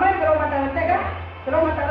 ಅಮ್ಮ ಚಲೋ ಮಾತಾಡತ್ತೆ ಚಲೋ ಮಾತಾಡ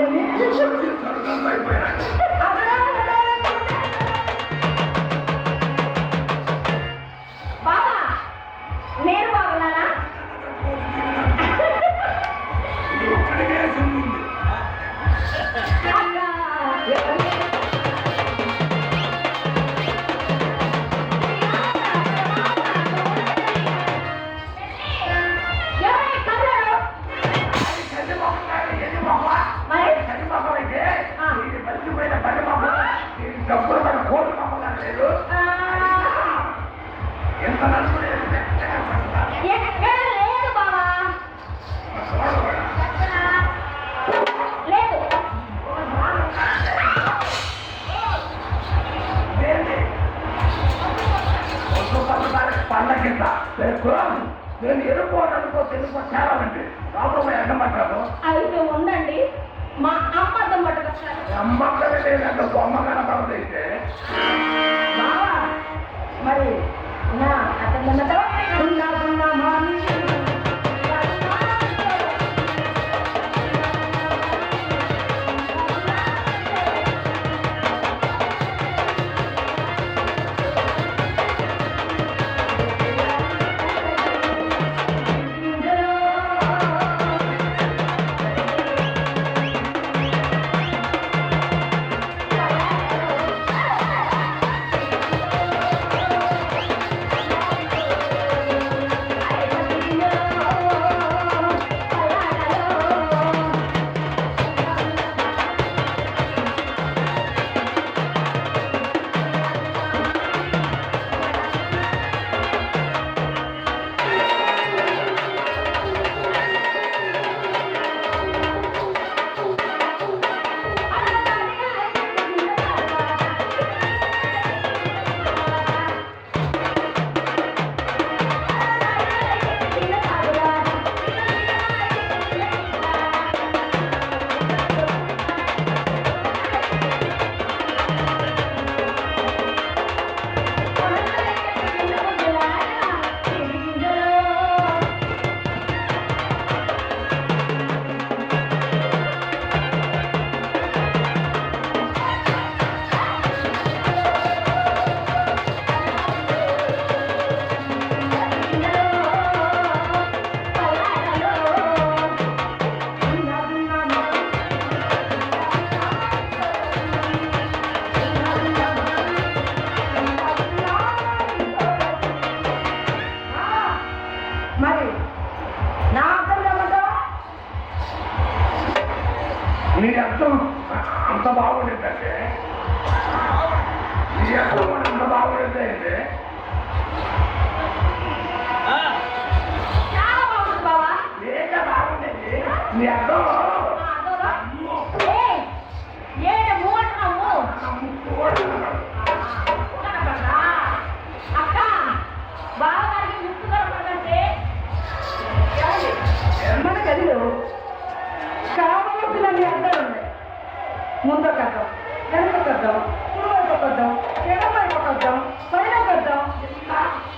আমাদের নিজস্ব চিন্তার কাজ మా అమ్మ అర్థం పట్టుకొచ్చారు. అమ్మ లేదంటే బొమ్మ కనపడదు అయితే. మరి నా అతను ఉన్నదా నీ అర్థం? అంత బాగుండేదంటే నీ అర్థం అంత బాగుండేదంటే నీ అర్థం?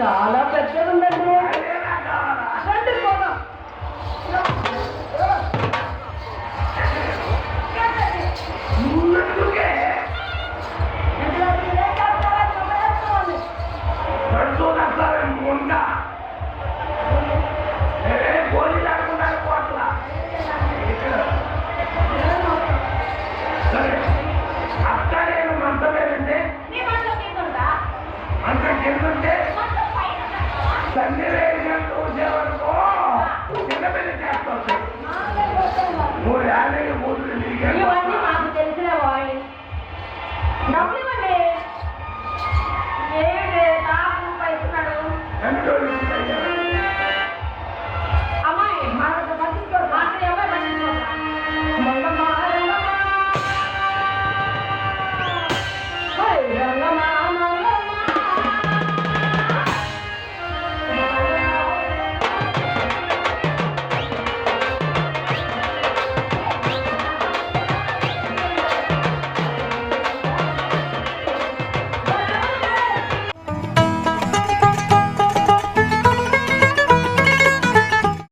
చాలా పెద్దగా ఉందండి.